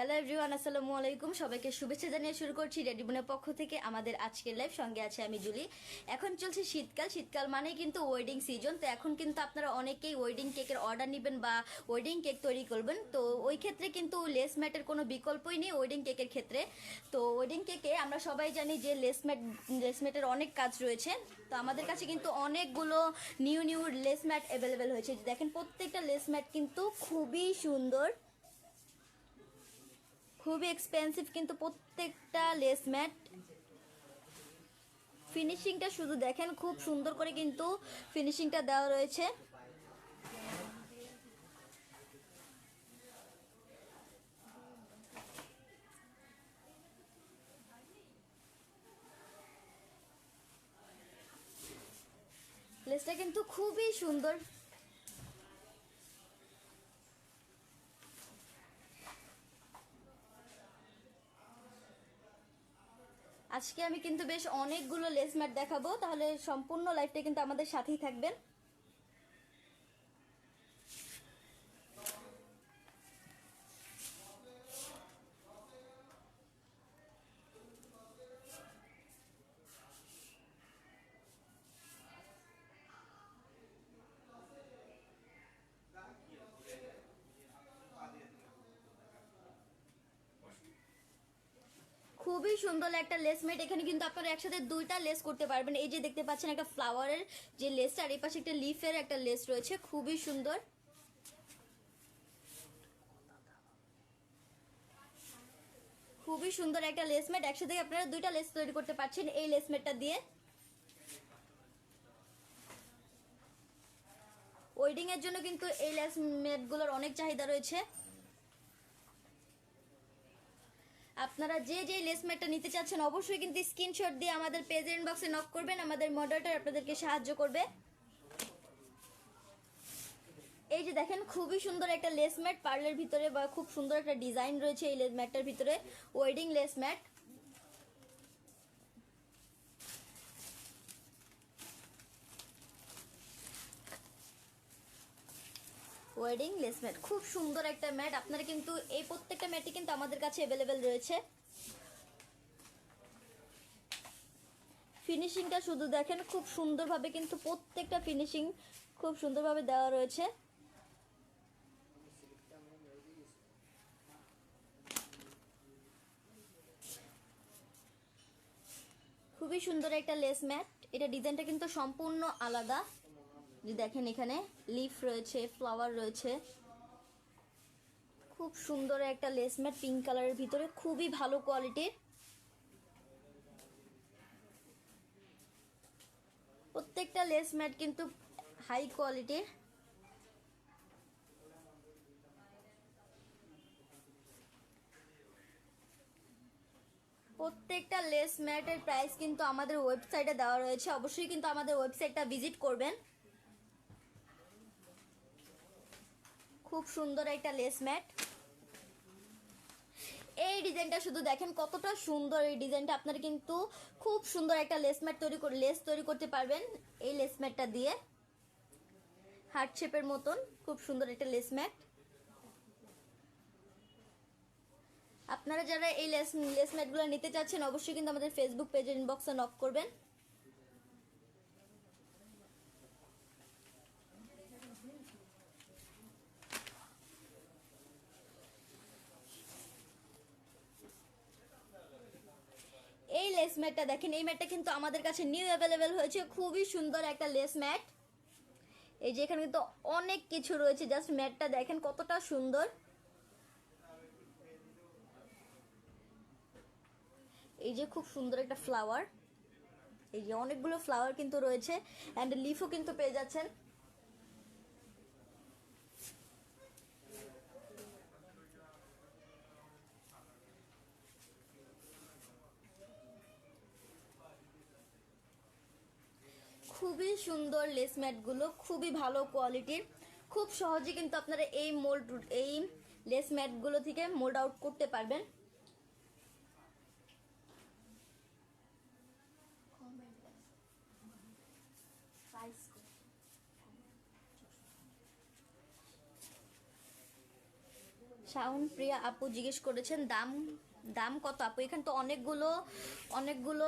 Hello everyone, আসসালামু আলাইকুম। সবাইকে শুভেচ্ছা জানিয়ে শুরু করছি রেডিবনের পক্ষ থেকে আমাদের আজকের লাইভ সঙ্গে আছে আমি জুলি এখন চলছে শীতকাল। শীতকাল মানেই কিন্তু ওয়েডিং সিজন তো এখন কিন্তু আপনারা অনেকেই ওয়েডিং কেকের অর্ডার নেবেন বা ওয়েডিং কেক তৈরি করবেন। তো ওই ক্ষেত্রে কিন্তু লেস ম্যাটের কোনো বিকল্পই নেই ওয়েডিং কেকের ক্ষেত্রে। তো ওয়েডিং কেকে আমরা সবাই জানি যে লেস ম্যাট লেস ম্যাটের অনেক কাজ রয়েছে। তো আমাদের কাছে কিন্তু অনেকগুলো new new lace mat available হয়েছে। দেখেন, প্রত্যেকটা লেস ম্যাট কিন্তু খুবই সুন্দর। খুবই এক্সপেন্সিভ কিন্তু প্রত্যেকটা লেস ম্যাট ফিনিশিংটা শুধু দেখেন, খুব সুন্দর করে কিন্তু ফিনিশিংটা দেওয়া রয়েছে। লেসটা কিন্তু খুবই সুন্দর। আজকে আমি কিন্তু বেশ অনেকগুলো লেস ম্যাট দেখাবো, তাহলে সম্পূর্ণ লাইফটা কিন্তু আমাদের সাথেই থাকবেন। খুবই সুন্দর একটা লেস মেট এখানে কিন্তু আপনারা একসাথে দুইটা লেস করতে পারবেন। এই যে দেখতে পাচ্ছেন একটা ফ্লাওয়ারের যে লেসটা আর এই পাশে একটা লিফের একটা লেস রয়েছে। খুবই সুন্দর। খুবই সুন্দর একটা লেস মেট একসাথে আপনারা দুইটা লেস তৈরি করতে পারছেন এই লেস মেটটা দিয়ে। ওয়েডিং এর জন্য কিন্তু এই লেস মেটগুলোর অনেক চাহিদা রয়েছে। আপনারা যে যে লেস ম্যাটটা নিতে চাচ্ছেন, অবশ্যই কিন্তু স্ক্রিনশট দিয়ে আমাদের পেজ ইনবক্সে নক করবেন, আমাদের মডারেটর আপনাদেরকে সাহায্য করবে। এই যে দেখেন, খুবই সুন্দর একটা লেস ম্যাট, পার্লের ভিতরে বা খুব সুন্দর একটা ডিজাইন রয়েছে এই লেস ম্যাটটার ভিতরে wedding lace mat. Wedding lace mat খুব সুন্দর একটা ম্যাট আপনারা কিন্তু এই প্রত্যেকটা ম্যাটই কিন্তু আমাদের কাছে অ্যাভেলেবেল রয়েছে। ফিনিশিংটা শুধু দেখেন, খুব সুন্দরভাবে কিন্তু প্রত্যেকটা ফিনিশিং খুব সুন্দরভাবে দেওয়া রয়েছে। খুবই সুন্দর একটা লেস ম্যাট এটা ডিজাইনটা কিন্তু সম্পূর্ণ আলাদা। যে দেখেন এখানে লিফ রয়েছে ফ্লাওয়ার রয়েছে। খুব সুন্দর একটা লেস ম্যাট পিঙ্ক কালারের ভিতরে, খুবই ভালো কোয়ালিটির প্রত্যেকটা লেস ম্যাট কিন্তু হাই কোয়ালিটির প্রত্যেকটা লেস ম্যাটের প্রাইস কিন্তু আমাদের ওয়েবসাইটে দেওয়া রয়েছে। অবশ্যই কিন্তু আমাদের ওয়েবসাইটটা ভিজিট করবেন। খুব সুন্দর একটা লেস ম্যাট এই ডিজাইনটা শুধু দেখেন কতটা সুন্দর এই ডিজাইনটা। আপনারা কিন্তু খুব সুন্দর একটা লেস ম্যাট তৈরি করে লেস তৈরি করতে পারবেন এই লেস ম্যাটটা দিয়ে। হার্ট শেপের মতন খুব সুন্দর একটা লেস ম্যাট আপনারা যারা এই লেস লেস ম্যাটগুলো নিতে চাচ্ছেন, অবশ্যই কিন্তু আমাদের ফেসবুক পেজের ইনবক্সে নক করবেন এই লেস ম্যাটটা দেখেন, এই ম্যাটটা কিন্তু আমাদের কাছে নিউ অ্যাভেলেবেল হয়েছে। খুবই সুন্দর একটা লেস ম্যাট এই যে এখানে কিন্তু অনেক কিছু রয়েছে জাস্ট ম্যাটটা দেখেন কতটা সুন্দর। এই যে খুব সুন্দর একটা ফ্লাওয়ার এই যে অনেকগুলো ফ্লাওয়ার কিন্তু রয়েছে অ্যান্ড লিফও কিন্তু পেয়ে যাচ্ছেন। খুবই সুন্দর লেস ম্যাটগুলো খুবই ভালো কোয়ালিটির খুব সহজে কিন্তু আপনারা এই মোল্ড এই লেস ম্যাটগুলো থেকে মোল্ড আউট করতে পারবেন। সাউন্ড প্রিয়া আপু জিজ্ঞেস করেছেন, দাম দাম কত আপু? এখানে তো অনেকগুলো অনেকগুলো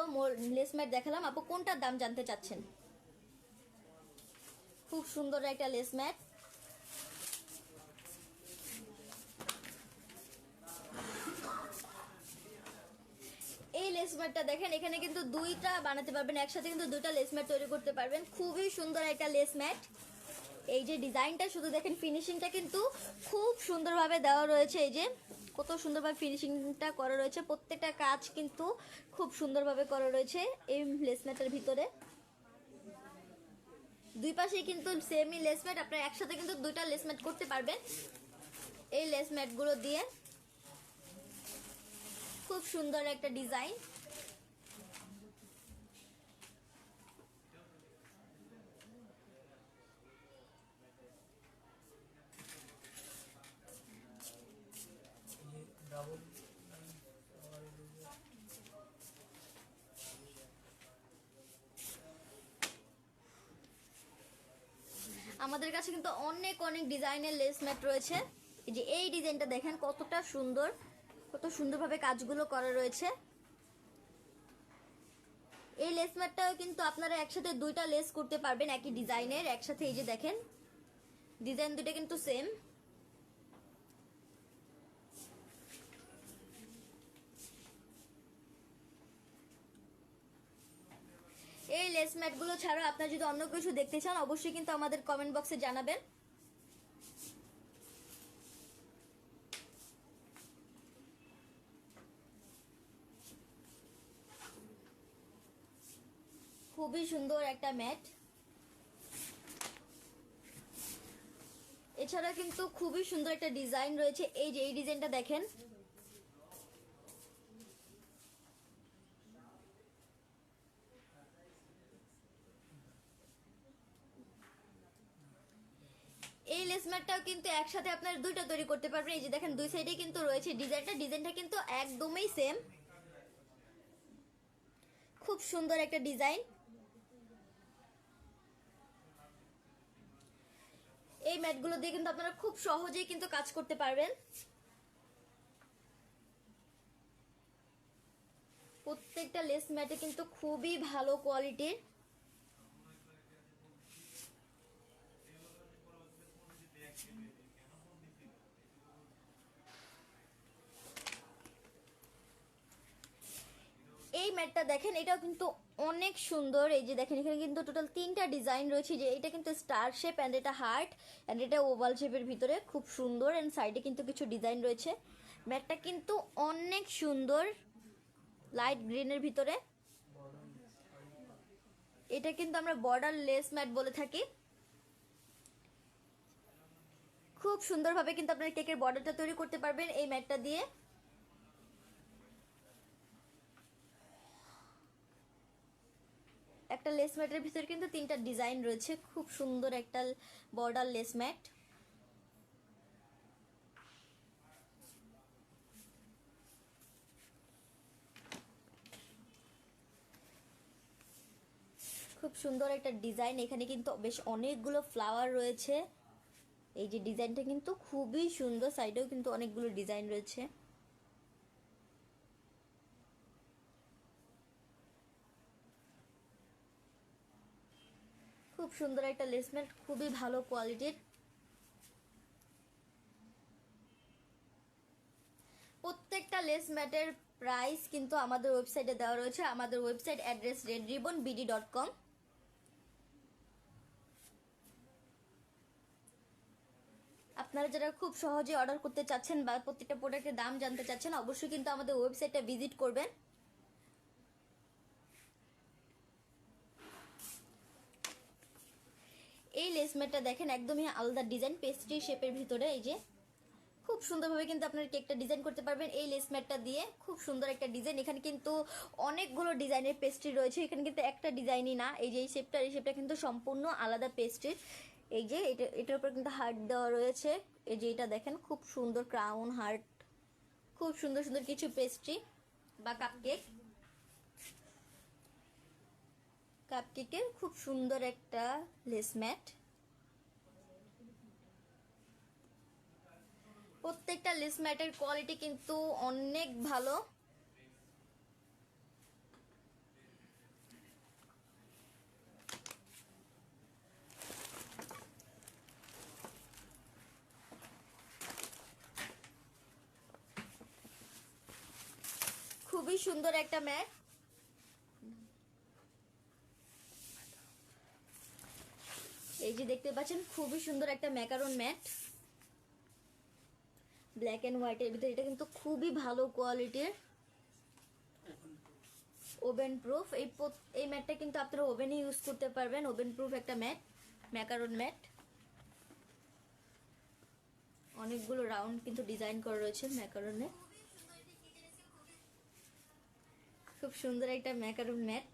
লেস ম্যাট দেখালাম। আপু, কোনটার দাম জানতে চাচ্ছেন? খুব সুন্দর একটা লেস ম্যাট। এই লেস ম্যাটটা দেখেন, এখানে কিন্তু দুইটা বানাতে পারবেন, একসাথে কিন্তু দুইটা লেস ম্যাট তৈরি করতে পারবেন। খুবই সুন্দর একটা লেস ম্যাট। এই যে ডিজাইনটা, শুধু দেখেন ফিনিশিংটা কিন্তু খুব সুন্দরভাবে দেওয়া রয়েছে। এই যে কত সুন্দরভাবে ফিনিশিংটা করা রয়েছে, প্রত্যেকটা কাজ কিন্তু খুব সুন্দরভাবে করা রয়েছে এই লেস ম্যাটের ভিতরে। দুই পাশে কিন্তু সেমই লেস ম্যাট আপনারা একসাথে কিন্তু দুইটা লেস ম্যাট করতে পারবেন। এই লেস ম্যাটগুলো দিয়ে খুব সুন্দর একটা ডিজাইন আমাদের কাছে কিন্তু অনেক অনেক ডিজাইনের লেস ম্যাট রয়েছে। এই যে এই ডিজাইনটা দেখেন, কতটা সুন্দর, কত সুন্দরভাবে কাজগুলো করা রয়েছে। এই লেস ম্যাটটাও কিন্তু আপনারা একসাথে দুইটা লেস করতে পারবেন একই ডিজাইনের একসাথে এই যে দেখেন ডিজাইন দুটো কিন্তু সেম এই লেস ম্যাটগুলো ছাড়াও আপনারা যদি অন্য কিছু দেখতে চান, অবশ্যই কিন্তু আমাদের কমেন্ট বক্সে জানাবেন। খুবই সুন্দর একটা ম্যাট। এছাড়া কিন্তু খুবই সুন্দর একটা ডিজাইন রয়েছে। এই যে, এই ডিজাইনটা দেখেন। ম্যাটটাও কিন্তু একসাথে আপনার দুইটা তৈরি করতে পারবেন। এই যে দেখেন, দুই সাইডে কিন্তু রয়েছে ডিজাইনটা ডিজাইনটা কিন্তু একদমই সেম খুব সুন্দর একটা ডিজাইন এই ম্যাটগুলো দিয়ে কিন্তু আপনারা খুব সহজেই কিন্তু কাজ করতে পারবেন। প্রত্যেকটা লেস ম্যাটে কিন্তু খুবই ভালো কোয়ালিটির এই ম্যাটটা দেখেন, এটাও কিন্তু অনেক সুন্দর। এই যে দেখেন, এখানে কিন্তু টোটাল তিনটা ডিজাইন রয়েছে যে এটা কিন্তু স্টার শেপ অ্যান্ড এটা হার্ট অ্যান্ড এটা ওভাল শেপের ভিতরে। খুব সুন্দর অ্যান্ড সাইডে কিন্তু কিছু ডিজাইন রয়েছে। ম্যাটটা কিন্তু অনেক সুন্দর লাইট গ্রিনের ভিতরে। এটা কিন্তু আমরা বর্ডার লেস ম্যাট বলে থাকি। খুব সুন্দরভাবে কিন্তু আপনারা কেকের বর্ডারটা তৈরি করতে পারবেন এই ম্যাটটা দিয়ে। একটা লেস ম্যাটের ভিতরে কিন্তু তিনটা ডিজাইন রয়েছে। খুব সুন্দর একটা বর্ডার লেস ম্যাট খুব সুন্দর একটা ডিজাইন এখানে কিন্তু বেশ অনেকগুলো ফ্লাওয়ার রয়েছে। এই যে ডিজাইনটা কিন্তু খুবই সুন্দর। সাইডেও কিন্তু অনেকগুলো ডিজাইন রয়েছে। সুন্দর একটা লেসমেন্ট, খুবই ভালো কোয়ালিটির। প্রত্যেকটা লেস ম্যাটের প্রাইস কিন্তু আমাদের ওয়েবসাইটে দেওয়া রয়েছে। আমাদের website address red ribbon BD dot com. আপনারা যারা খুব সহজে অর্ডার করতে চাচ্ছেন বা প্রত্যেকটা প্রোডাক্টের দাম জানতে চাচ্ছেন, অবশ্যই কিন্তু আমাদের ওয়েবসাইটটা ভিজিট করবেন। এই লেসমেটটা দেখেন, একদমই আলাদা ডিজাইন পেস্ট্রি শেপের ভিতরে, এই যে। খুব সুন্দরভাবে কিন্তু আপনার কেকটা ডিজাইন করতে পারবেন। এই লেসমেটটা দিয়ে খুব সুন্দর একটা ডিজাইন এখানে কিন্তু অনেকগুলো ডিজাইনের পেস্ট্রি রয়েছে। এখানে কিন্তু একটা ডিজাইনই না। এই যে এই শেপটা এই শেপটা কিন্তু সম্পূর্ণ আলাদা পেস্ট্রির এই যে এটা, এটার উপর কিন্তু হার্ট দেওয়া রয়েছে। এই যে এটা দেখেন, খুব সুন্দর ক্রাউন হার্ট খুব সুন্দর সুন্দর কিছু পেস্ট্রি বা কাপকেক কাপকেকের খুব সুন্দর একটা লেস ম্যাট প্রত্যেকটা লেস ম্যাটের কোয়ালিটি কিন্তু অনেক ভালো। খুবই সুন্দর একটা ম্যাট এই যে দেখতে পাচ্ছেন, খুবই সুন্দর একটা ম্যাকারন ম্যাট ব্ল্যাক অ্যান্ড হোয়াইটের ভিতরে, এটা কিন্তু খুবই ভালো কোয়ালিটির ওভেন প্রুফ এই এই ম্যাটটা কিন্তু আপনারা ওভেনে ইউজ করতে পারবেন। ওভেন প্রুফ একটা ম্যাট ম্যাকারন ম্যাট অনেকগুলো রাউন্ড কিন্তু ডিজাইন করা রয়েছে ম্যাকারনে খুব সুন্দর একটা ম্যাকারন ম্যাট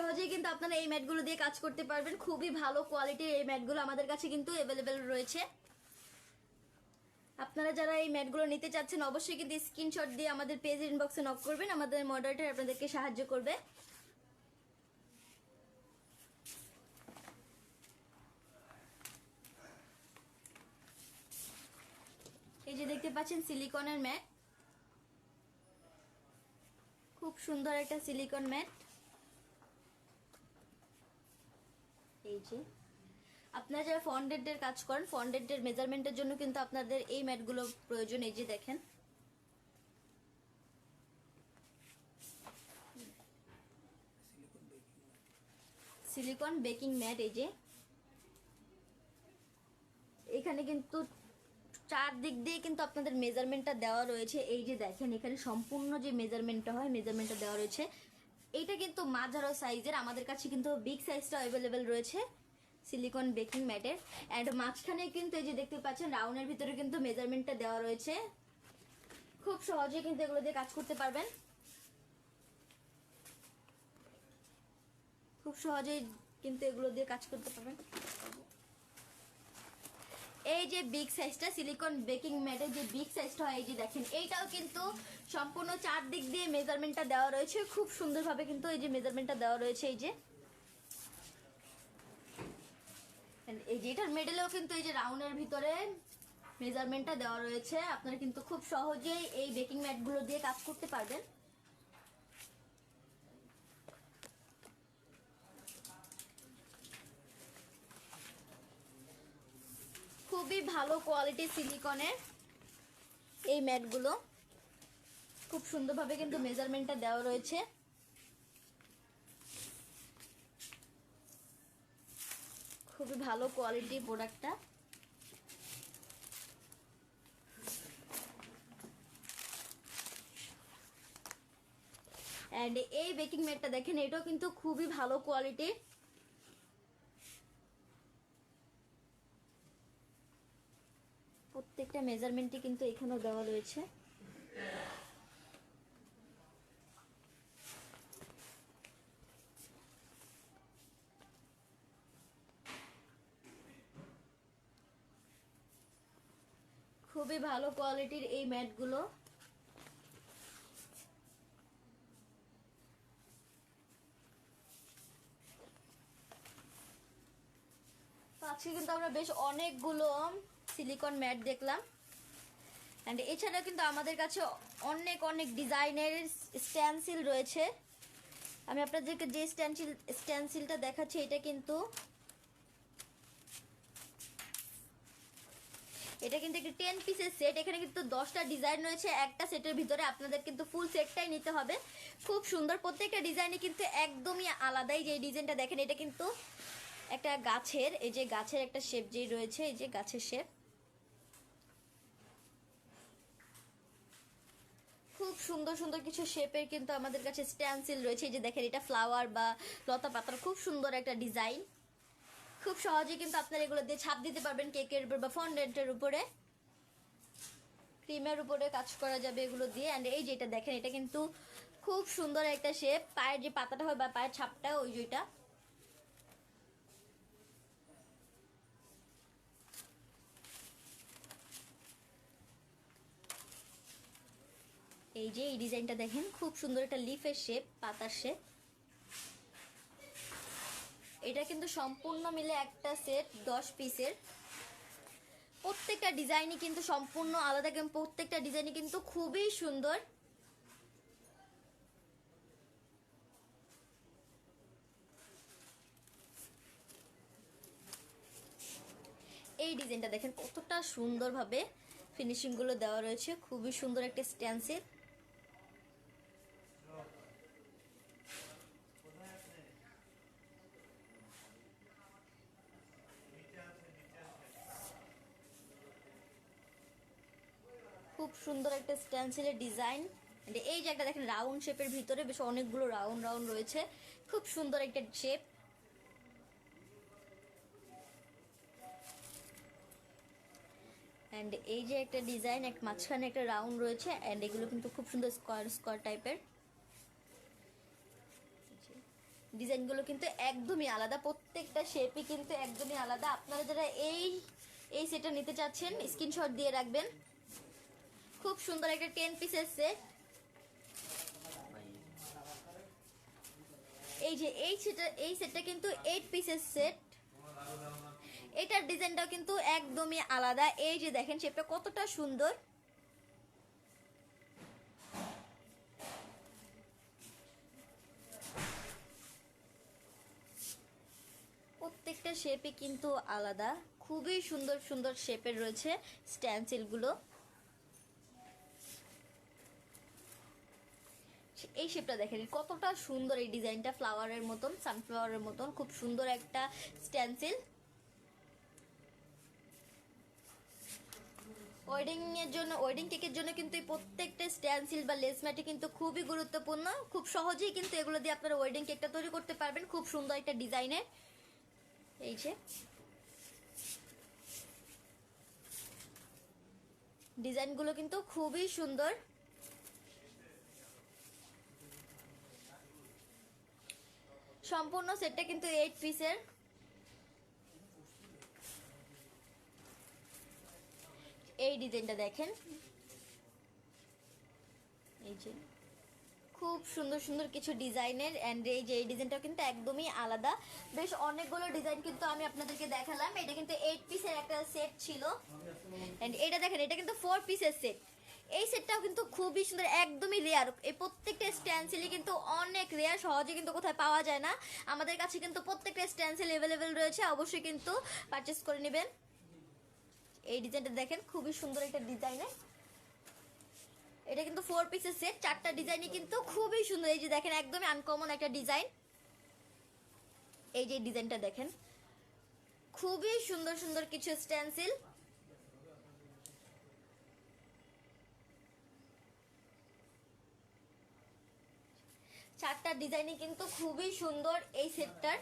সহজেই কিন্তু আপনারা এই ম্যাটগুলো দিয়ে কাজ করতে পারবেন। খুবই ভালো কোয়ালিটির এই ম্যাটগুলো আমাদের কাছে কিন্তু অ্যাভেলেবেল রয়েছে। আপনারা যারা এই ম্যাটগুলো নিতে চাচ্ছেন, অবশ্যই কিন্তু স্ক্রিনশট দিয়ে আমাদের পেজ ইনবক্সে নক করবেন। আমাদের মডারেটর আপনাদেরকে সাহায্য করবে। এই যে দেখতে পাচ্ছেন সিলিকনের ম্যাট। খুব সুন্দর একটা সিলিকন ম্যাট। এই আপনারা যারা ফন্ডেডের কাজ করেন ফন্ডেডের মেজারমেন্টের জন্য কিন্তু আপনাদের এই ম্যাটগুলো প্রয়োজন, এই যে দেখেন। সিলিকন বেকিং ম্যাট এই যে। এখানে কিন্তু চার দিক দিয়ে কিন্তু আপনাদের মেজারমেন্টটা দেওয়া রয়েছে। এই যে দেখেন, এখানে সম্পূর্ণ যে মেজারমেন্টটা হয় মেজারমেন্টটা দেওয়া রয়েছে। এইটা কিন্তু মাঝারো সাইজের, আমাদের কাছে কিন্তু বিগ সাইজটা অ্যাভেলেবেল রয়েছে সিলিকন বেকিং ম্যাটের অ্যান্ড মাঝখানে কিন্তু এই যে দেখতে পাচ্ছেন রাউন্ডের ভিতরে কিন্তু মেজারমেন্টটা দেওয়া রয়েছে। খুব সহজে কিন্তু এগুলো দিয়ে কাজ করতে পারবেন। খুব সহজেই কিন্তু এগুলো দিয়ে কাজ করতে পারবেন। এই যে বিগ সাইজটা সিলিকন বেকিং ম্যাটের যে বিগ সাইজটা হয়, এই যে দেখেন, এইটাও কিন্তু সম্পূর্ণ চার দিক দিয়ে মেজারমেন্টটা দেওয়া রয়েছে। খুব সুন্দরভাবে কিন্তু এই যে মেজারমেন্টটা দেওয়া রয়েছে, এই যে। এই যে এটার মেডেলেও কিন্তু এই যে রাউন্ডের ভিতরে মেজারমেন্টটা দেওয়া রয়েছে। আপনারা কিন্তু খুব সহজেই এই বেকিং ম্যাটগুলো দিয়ে কাজ করতে পারবেন। খুবই ভালো কোয়ালিটি সিলিকনের এই ম্যাটগুলো খুব সুন্দরভাবে কিন্তু মেজারমেন্টটা দেওয়া রয়েছে। খুবই ভালো কোয়ালিটি প্রোডাক্টটা অ্যান্ড এই বেকিং ম্যাটটা দেখেন, এটাও কিন্তু খুবই ভালো কোয়ালিটির প্রত্যেকটা মেজারমেন্টই কিন্তু এখানেও দেওয়া রয়েছে। খুবই ভালো কোয়ালিটির এই ম্যাটগুলো। আজকে কিন্তু আমরা বেশ অনেকগুলো সিলিকন ম্যাট দেখলাম। অ্যান্ড এছাড়া কিন্তু আমাদের কাছে অনেক অনেক ডিজাইনের স্ট্যান্সিল রয়েছে। আমি আপনাদেরকে যে স্ট্যান্সিল স্ট্যান্সিলটা দেখাচ্ছি, এটা কিন্তু এটা কিন্তু একটি টেন পিসের সেট এখানে কিন্তু দশটা ডিজাইন রয়েছে। একটা সেটের ভিতরে আপনাদের কিন্তু ফুল সেটটাই নিতে হবে। খুব সুন্দর প্রত্যেকটা ডিজাইনে কিন্তু একদমই আলাদাই। যে ডিজাইনটা দেখেন, এটা কিন্তু একটা গাছের, এই যে গাছের একটা শেপ যে রয়েছে, এই যে গাছের শেপ খুব সুন্দর সুন্দর কিছু শেপের কিন্তু আমাদের কাছে স্ট্যান্সিল রয়েছে। এই যে দেখেন, এটা ফ্লাওয়ার বা লতা পাতার খুব সুন্দর একটা ডিজাইন খুব সহজে কিন্তু আপনারা এগুলো দিয়ে ছাপ দিতে পারবেন কেকের উপর বা ফন্ডেন্টের উপরে। ক্রিমের উপরে কাজ করা যাবে এগুলো দিয়ে। অ্যান্ড এই যেটা দেখেন, এটা কিন্তু খুব সুন্দর একটা শেপ পায়ের যে পাতাটা হয় বা পায়ের ছাপটা, ওই যেটা এই যে এই ডিজাইনটা দেখেন, খুব সুন্দর একটা লিফের শেপ পাতার শেপ এটা কিন্তু সম্পূর্ণ মিলে একটা সেট দশ পিসের প্রত্যেকটা ডিজাইনই কিন্তু সম্পূর্ণ আলাদা প্রত্যেকটা ডিজাইনই কিন্তু খুবই সুন্দর। এই ডিজাইনটা দেখেন কতটা সুন্দরভাবে ফিনিশিংগুলো দেওয়া রয়েছে, খুবই সুন্দর একটা স্ট্যান্সিল খুব সুন্দর একটা স্ট্যান্সিলের ডিজাইন এই যে একটা দেখেন রাউন্ড শেপের ভিতরে বেশ অনেকগুলো রাউন্ড রাউন্ড রয়েছে। খুব সুন্দর একটা শেপ অ্যান্ড এই যে একটা ডিজাইন এক মাঝখানে একটা রাউন্ড রয়েছে অ্যান্ড এগুলো কিন্তু খুব সুন্দর স্কোয়ার স্কোয়ার টাইপের ডিজাইনগুলো কিন্তু একদমই আলাদা, প্রত্যেকটা শেপই কিন্তু একদমই আলাদা। আপনারা যারা এই এই সেটটা নিতে চাচ্ছেন স্ক্রিনশট দিয়ে রাখবেন। খুব সুন্দর একটা টেন পিসের সেট এই যে, এই সেটটা এই সেটটা কিন্তু এইট পিসের সেট এটার ডিজাইনটাও কিন্তু একদমই আলাদা। এই যে দেখেন শেপটা কতটা সুন্দর। প্রত্যেকটা শেপে কিন্তু আলাদা। খুবই সুন্দর সুন্দর শেপের রয়েছে স্ট্যান্সিলগুলো এই শেপটা দেখেন, কতটা সুন্দর এই ডিজাইনটা ফ্লাওয়ারের মতন সানফ্লাওয়ারের মতন, খুব সুন্দর একটা স্ট্যান্সিল ওয়েডিং এর জন্য ওয়েডিং কেকের জন্য কিন্তু এই প্রত্যেকটা স্ট্যান্সিল বা লেস ম্যাটে কিন্তু খুবই গুরুত্বপূর্ণ। খুব সহজেই কিন্তু এগুলো দিয়ে আপনারা ওয়েডিং কেকটা তৈরি করতে পারবেন, খুব সুন্দর একটা ডিজাইনের এই যে। ডিজাইনগুলো কিন্তু খুবই সুন্দর। সম্পূর্ণ সেটটা কিন্তু এইট পিসের এই ডিজাইনটা দেখেন। এই যে খুব সুন্দর সুন্দর কিছু ডিজাইনের অ্যান্ড এই যে এই ডিজাইনটাও কিন্তু একদমই আলাদা। বেশ অনেকগুলো ডিজাইন কিন্তু আমি আপনাদেরকে দেখালাম। এটা কিন্তু এইট পিসের একটা সেট ছিল। অ্যান্ড এটা দেখেন, এটা কিন্তু ফোর পিসের সেট এই সেটটাও কিন্তু খুবই সুন্দর, একদমই রেয়ার এই প্রত্যেকটা স্ট্যান্সিলই কিন্তু অনেক রেয়ার সহজে কিন্তু কোথায় পাওয়া যায় না। আমাদের কাছে কিন্তু প্রত্যেকটা স্ট্যান্সিল অ্যাভেলেবেল রয়েছে, অবশ্যই কিন্তু পারচেস করে নেবেন। এই ডিজাইনটা দেখেন, খুবই সুন্দর একটা ডিজাইনের এটা কিন্তু ফোর পিসের সেট চারটা ডিজাইনই কিন্তু খুবই সুন্দর। এই যে দেখেন, একদমই আনকমন একটা ডিজাইন। এই যে ডিজাইনটা দেখেন, খুবই সুন্দর সুন্দর কিছু স্ট্যান্সিল চারটা ডিজাইনে কিন্তু খুবই সুন্দর এই সেটটার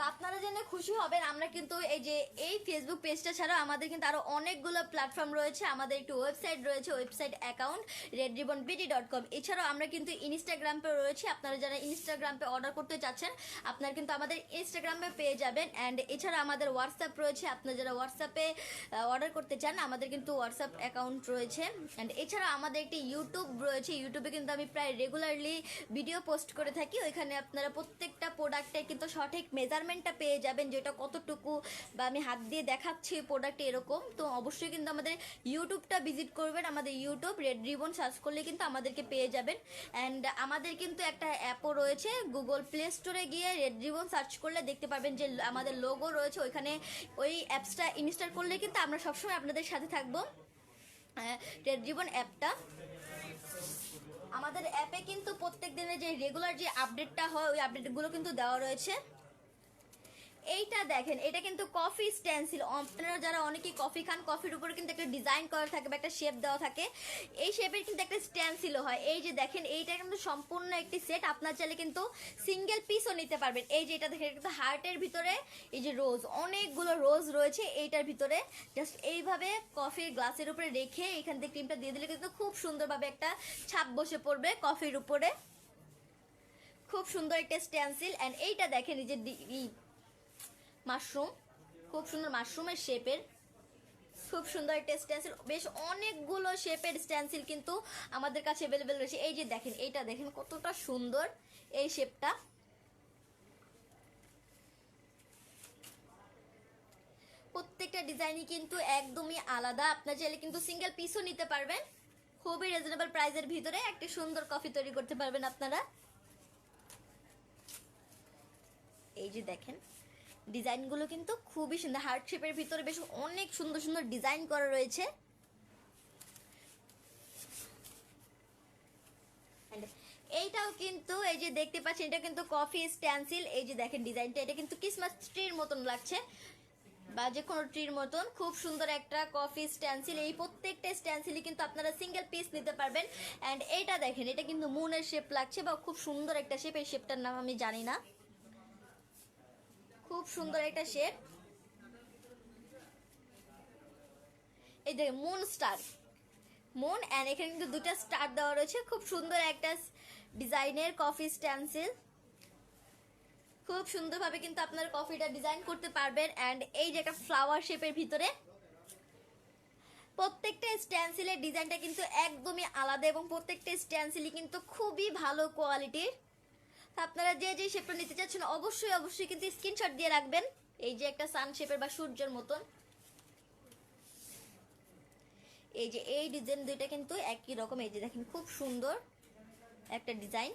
তো আপনারা জেনে খুশি হবেন, আমরা কিন্তু এই যে এই ফেসবুক পেজটা ছাড়াও আমাদের কিন্তু আরও অনেকগুলো প্ল্যাটফর্ম রয়েছে। আমাদের একটি ওয়েবসাইট রয়েছে website account red ribbon BD dot com এছাড়াও আমরা কিন্তু ইনস্টাগ্রাম রয়েছে। আপনারা যারা ইনস্টাগ্রাম অর্ডার করতে চাচ্ছেন, আপনারা কিন্তু আমাদের ইনস্টাগ্রামে পেয়ে যাবেন। অ্যান্ড এছাড়া আমাদের হোয়াটসঅ্যাপ রয়েছে। আপনারা যারা হোয়াটসঅ্যাপে অর্ডার করতে চান, আমাদের কিন্তু হোয়াটসঅ্যাপ অ্যাকাউন্ট রয়েছে। অ্যান্ড এছাড়া আমাদের একটি ইউটিউব রয়েছে। ইউটিউবে কিন্তু আমি প্রায় রেগুলারলি ভিডিও পোস্ট করে থাকি। ওইখানে আপনারা প্রত্যেকটা প্রোডাক্টের কিন্তু সঠিক মেজারমেন্টটা পেয়ে যাবেন, যেটা কতটুকু বা আমি হাত দিয়ে দেখাচ্ছি প্রোডাক্ট এরকম, তো অবশ্যই কিন্তু আমাদের ইউটিউবটা ভিজিট করবেন, আমাদের ইউটিউব রেড রিবন সার্চ করলে কিন্তু আমাদেরকে পেয়ে যাবেন অ্যান্ড আমাদের কিন্তু একটা অ্যাপও রয়েছে গুগল প্লে স্টোরে গিয়ে রেড রিবন সার্চ করলে দেখতে পারবেন যে আমাদের লোগো রয়েছে, ওইখানে ওই অ্যাপসটা ইনস্টল করলে কিন্তু আমরা সবসময় আপনাদের সাথে থাকব রেড রিবন অ্যাপটা আমাদের অ্যাপে কিন্তু প্রত্যেক দিনের যে রেগুলার যে আপডেটটা হয়, ওই আপডেটগুলো কিন্তু দেওয়া রয়েছে। এইটা দেখেন, এটা কিন্তু কফি স্ট্যান্সিল আপনারা যারা অনেকেই কফি খান, কফির উপরে কিন্তু একটা ডিজাইন করা থাকে বা একটা শেপ দেওয়া থাকে। এই শেপের কিন্তু একটা স্ট্যান্সিলও হয়। এই যে দেখেন, এইটা কিন্তু সম্পূর্ণ একটি সেট আপনার চাইলে কিন্তু সিঙ্গেল পিসও নিতে পারবেন। এই যে এটা দেখেন কিন্তু হার্টের ভিতরে, এই যে রোজ অনেকগুলো রোজ রয়েছে এইটার ভিতরে। জাস্ট এইভাবে কফির গ্লাসের উপরে রেখে এখান থেকে ক্রিমটা দিয়ে দিলে কিন্তু খুব সুন্দরভাবে একটা ছাপ বসে পড়বে কফির উপরে। খুব সুন্দর একটা স্ট্যান্সিল অ্যান্ড এইটা দেখেন, এই যে মাশরুম, খুব সুন্দর মাশরুমের শেপের খুব সুন্দর একটা স্ট্যান্সিল বেশ অনেকগুলো শেপের স্ট্যান্সিল কিন্তু আমাদের কাছে অ্যাভেলেবেল রয়েছে। এই যে দেখেন, এইটা দেখেন কতটা সুন্দর এই শেপটা প্রত্যেকটা ডিজাইনই কিন্তু একদমই আলাদা। আপনার চাইলে কিন্তু সিঙ্গেল পিসও নিতে পারবেন। খুবই রিজনেবল প্রাইসের ভিতরে একটি সুন্দর কফি তৈরি করতে পারবেন আপনারা। এই যে দেখেন ডিজাইনগুলো কিন্তু খুবই সুন্দর। হার্ট শেপের ভিতরে বেশ অনেক সুন্দর সুন্দর ডিজাইন করা রয়েছে। এইটাও কিন্তু এই যে দেখতে পাচ্ছেন, এটা কিন্তু কফি স্ট্যান্সিল এই যে দেখেন ডিজাইনটা, এটা কিন্তু ক্রিসমাস ট্রির মতন লাগছে। বা যে কোনো ট্রির মতন। খুব সুন্দর একটা কফি স্ট্যান্সিল এই প্রত্যেকটা স্ট্যান্সিলই কিন্তু আপনারা সিঙ্গেল পিস নিতে পারবেন। অ্যান্ড এইটা দেখেন, এটা কিন্তু মুনের শেপ লাগছে বা খুব সুন্দর একটা শেপ এই শেপটার নাম আমি জানি না। খুব সুন্দর একটা শেপ এই দেখেন মুন স্টার মুন অ্যান্ড এখানে কিন্তু দুটো স্টার দেওয়া রয়েছে। খুব সুন্দর একটা ডিজাইনের কফি স্ট্যান্সিল খুব সুন্দরভাবে কিন্তু আপনার কফিটা ডিজাইন করতে পারবেন। অ্যান্ড এই যে একটা ফ্লাওয়ার শেপের ভিতরে, প্রত্যেকটা স্ট্যান্সিলের ডিজাইনটা কিন্তু একদমই আলাদা এবং প্রত্যেকটা স্ট্যান্সিলই কিন্তু খুবই ভালো কোয়ালিটির আপনারা যে যে শেপটা নিতে চাচ্ছেন, অবশ্যই অবশ্যই কিন্তু স্ক্রিনশট দিয়ে রাখবেন। এই যে একটা সান শেপের বা সূর্যের মতন। এই যে এই ডিজাইন দুইটা কিন্তু একই রকম। এই যে দেখেন, খুব সুন্দর একটা ডিজাইন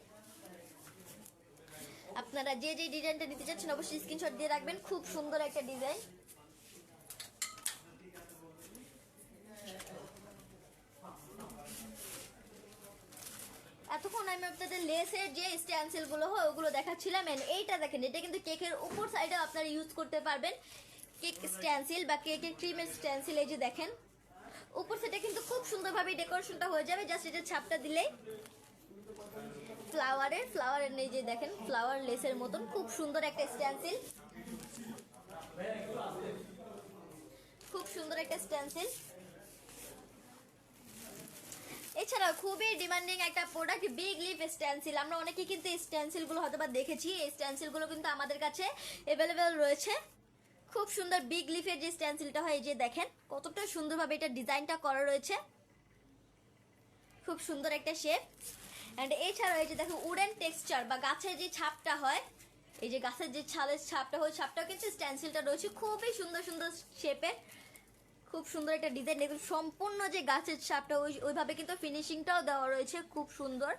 আপনারা যে যে ডিজাইনটা নিতে চাচ্ছেন, অবশ্যই স্ক্রিনশট দিয়ে রাখবেন। খুব সুন্দর একটা ডিজাইন এতক্ষণ আমি আপনাদের লেসের যে স্ট্যান্সেলগুলো হয়, ওগুলো দেখাচ্ছিলাম, and এইটা দেখেন, এটা কিন্তু কেকের উপর সাইডেও আপনারা ইউজ করতে পারবেন। কেক স্ট্যান্সিল বা কেকের ক্রিমের স্ট্যান্সিল এই যে দেখেন। উপর সাইডে কিন্তু খুব সুন্দরভাবে ডেকোরেশনটা হয়ে যাবে জাস্ট এটা ছাপটা দিলেই। ফ্লাওয়ারের ফ্লাওয়ারের নেই যে দেখেন ফ্লাওয়ার লেসের মতন, খুব সুন্দর একটা স্ট্যান্সিল খুব সুন্দর একটা স্ট্যান্সিল এছাড়াও খুবই ডিমান্ডিং একটা প্রোডাক্ট বিগ লিফ স্ট্যান্সিল আমরা অনেকে কিন্তু স্ট্যান্সিলগুলো হয়তো বা দেখেছি। এই স্ট্যান্সিলগুলো কিন্তু আমাদের কাছে অ্যাভেলেবেল রয়েছে। খুব সুন্দর বিগ লিফের যে স্ট্যান্সিলটা হয়, এই যে দেখেন, কতটা সুন্দরভাবে এটা ডিজাইনটা করা রয়েছে। খুব সুন্দর একটা শেপ অ্যান্ড এছাড়াও এই যে দেখো উডেন টেক্সচার বা গাছের যে ছাপটা হয়, এই যে গাছের যে ছালের ছাপটা হয় ছাপটাও কিন্তু স্ট্যান্সিলটা রয়েছে। খুবই সুন্দর সুন্দর শেপের খুব সুন্দর একটা ডিজাইন দেখুন সম্পূর্ণ যে গাছের ছাপটা, ওই ওইভাবে কিন্তু ফিনিশিংটাও দেওয়া রয়েছে, খুব সুন্দর।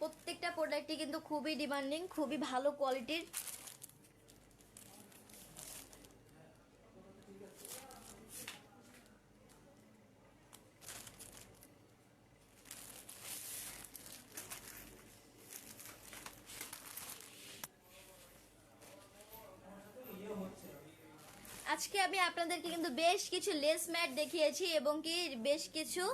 প্রত্যেকটা প্রোডাক্টই কিন্তু খুবই ডিমান্ডিং খুবই ভালো কোয়ালিটির আজকে আমি আপনাদেরকে কিন্তু বেশ কিছু লেস ম্যাট দেখিয়েছি এবং কি বেশ কিছু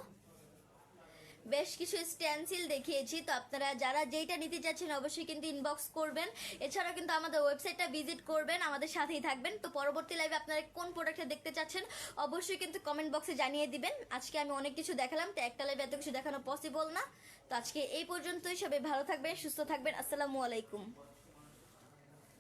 বেশ কিছু স্ট্যান্সিল দেখিয়েছি। তো আপনারা যারা যেইটা নিতে চাচ্ছেন অবশ্যই কিন্তু ইনবক্স করবেন। এছাড়া কিন্তু আমাদের ওয়েবসাইটটা ভিজিট করবেন, আমাদের সাথেই থাকবেন। তো পরবর্তী লাইভে আপনারা কোন প্রোডাক্টটা দেখতে চাচ্ছেন অবশ্যই কিন্তু কমেন্ট বক্সে জানিয়ে দিবেন। আজকে আমি অনেক কিছু দেখালাম, তো একটা লাইভে এত কিছু দেখানো পসিবল না। তো আজকে এই পর্যন্তই, সবাই ভালো থাকবেন, সুস্থ থাকবেন। আসসালামু আলাইকুম।